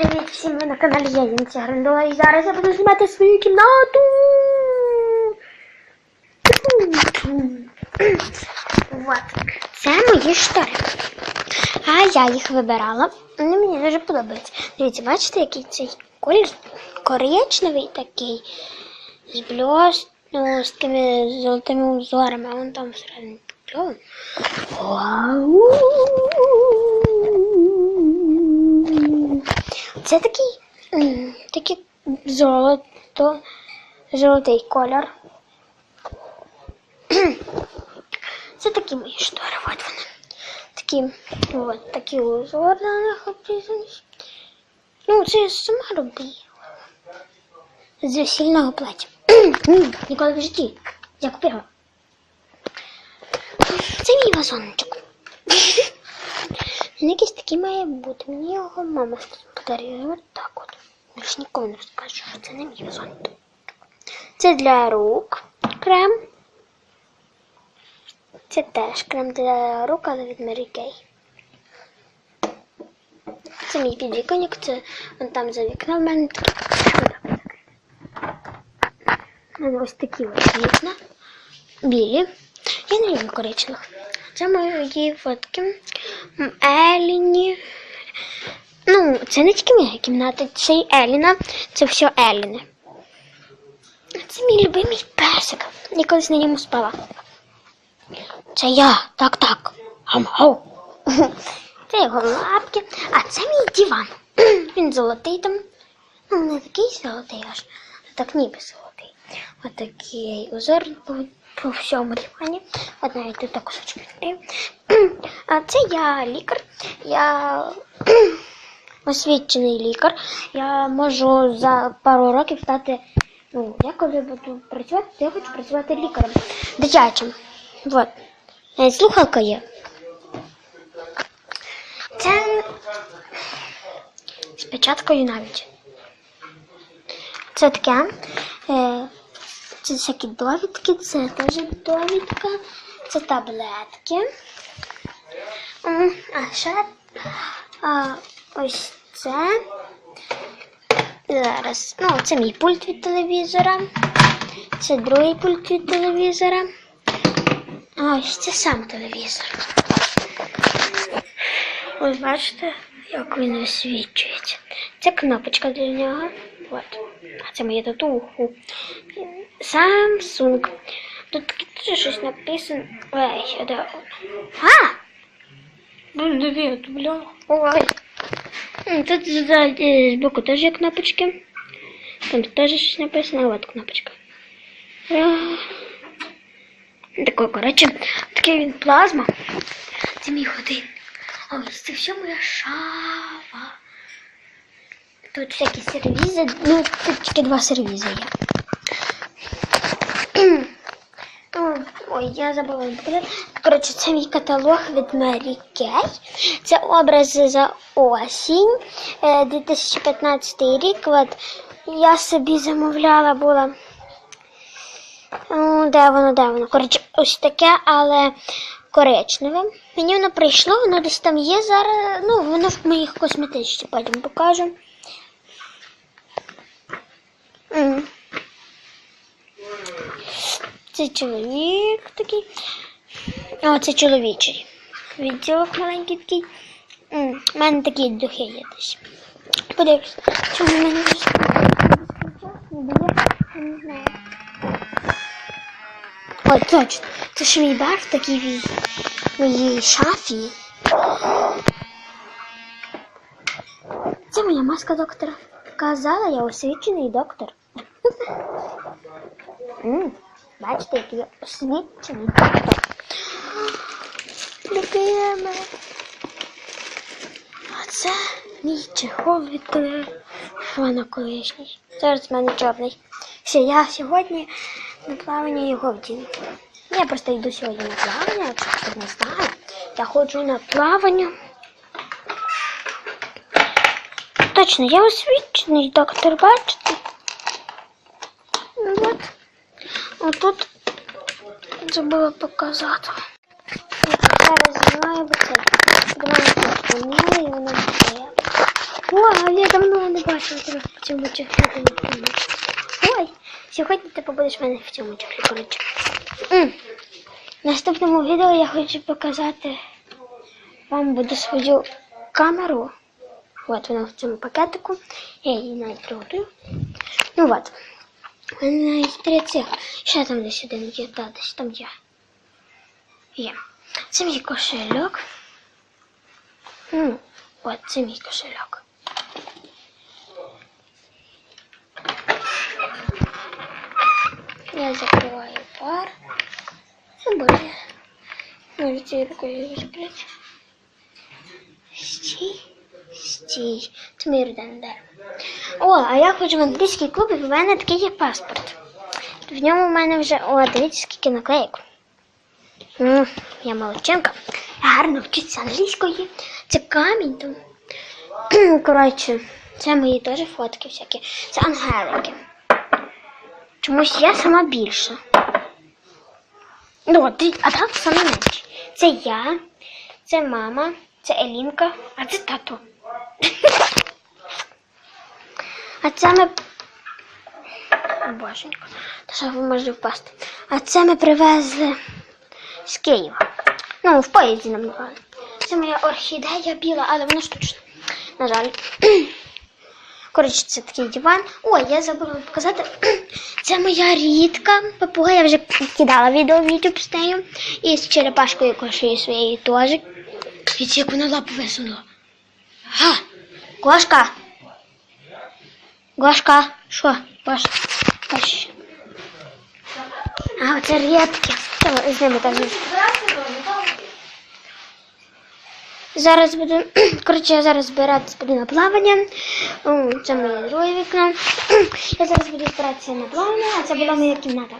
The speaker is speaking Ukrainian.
Привіт всім ви на каналі я Єнця Грандола і зараз я буду знімати свою кімнату. Вот. Це мої штори. А я їх вибирала. Вони мені дуже подобаються. Дивіться, бачите, який цей колір? Коричневий такий. З бльос, ну, з такими золотими узорами, а вон там всередині. Вау! Золото, золотий колір. Це такі мої штори, от вони. Такі, от, такі них обрізані. Ну, це я сама робила. З весільного плаття. Ніколи в житті. Я купила. Це мій вазончик. Він якийсь такий має бути. Мені його мама подарила от так Більш нікому не розкажу, що це не мій. Це для рук крем. Це теж крем для рук, але від Mary Kay. Це мій підвіконник, це вон там за вікном в мене. У мене ось такі ось вікна. Білі. Я не люблю коричневих. Це мої фотки. Еліні. Ну, це не тільки моя кімната, це й Еліна. Це все Еліни. Це мій любимий песик. Я колись на ньому спала. Це я, так, так. Гам-гау. Це його лапки, а це мій диван. Він золотий там. Ну, не такий золотий аж, а так ніби золотий. Отакий узор по, всьому дивані. От навіть тут так кусочок. А це я лікар. Я освічений лікар. Я можу за пару років стати. Ну, я коли буду працювати, то я хочу працювати лікарем. Дитячим. Вот. Слухалка є. Це з навіть. Це таке. Е, це всякі довідки, це теж довідка, це таблетки. А ще ось це. Зараз. Ну, це мій пульт від телевізора. Це другий пульт від телевізора. А ось це сам телевізор. Ось бачите, як він висвічується. Це кнопочка для нього. От. А це моє татуху. Samsung. Тут теж щось написано. Ой, а де воно? А! Ну, диви, бля. Ой. Тут збоку теж є кнопочки. Там теж щось написано. От кнопочка. Такой, коротше, такий він плазма. Це мій годин. А ось це все моя шафа. Тут всякі сервізи. Ну, тут тільки два сервізи є. Ой, я забула показати. Коротше, це мій каталог від Mary Kay. Це образи за осінь. е, 2015 рік. От я собі замовляла була. Ну, де воно, де воно? Коротше, ось таке, але коричневе. Мені воно прийшло, воно десь там є зараз. Ну, воно в моїх косметичці потім покажу. Це чоловік такий. О, це чоловічий. Відділок маленький такий. У мене такі духи є десь. Подивлюсь, чому в мене. О, точно. Це ж мій бар в моїй шафі. Це моя маска доктора. Казала, я освічений доктор. Бачите, який освічений доктор. Любиме. А це мій чехол від телефона колишній. Зараз в мене чорний. Все, я сьогодні на плавання його вдіну. Я просто йду сьогодні на плавання, якщо хтось не знає. Я ходжу на плавання. Точно, я освічений доктор, бачите? Ну, От. Отут забула показати. Я зараз знімаю, бо це. Думаю, що і воно буде. Вау, я давно не бачила в цьому чехлі. Ой, сьогодні ти побудеш в в цьому чехлі, наступному відео я хочу показати вам буду свою камеру. От вона в цьому пакетику. Я її навіть приготую. Ну от. У мене навіть три цих. Ще там десь один є, да, десь там є. Є. Це мій кошельок. Ну, от це мій кошельок. Я закриваю пар. Це боже. Може цією рукою відкрити. Стій. Стій. Це мій родинний. О, а я ходжу в англійський клуб, і в мене такий є паспорт. В ньому в мене вже, о, дивіться, скільки наклеїк. М, Я молодчинка. Я гарно вчуся англійської. Це камінь там. Коротше, це мої теж фотки всякі. Це ангелики. Чомусь я сама більша. Ну, от, а так саме менше. Це я, це мама, це Елінка, а це тато. А це ми. Боженько, та що ви можете впасти. А це ми привезли з Києва. Ну, в поїзді нам давали. Це моя орхідея біла, але вона штучна. На жаль. Коротше, це такий диван. Ой, я забула показати. Це моя рідка папуга. Я вже кидала відео в YouTube з нею. І з черепашкою кошею своєю теж. Дивіться, як вона лапу висунула. Га! Гошка! Гошка! Що? Гош? Гош. А, оце рідки. З ними так. Зараз буду, коротше, я зараз збиратися буду на плавання. О, Це моє друге вікно. Я зараз буду збиратися на плавання, а це була моя кімната.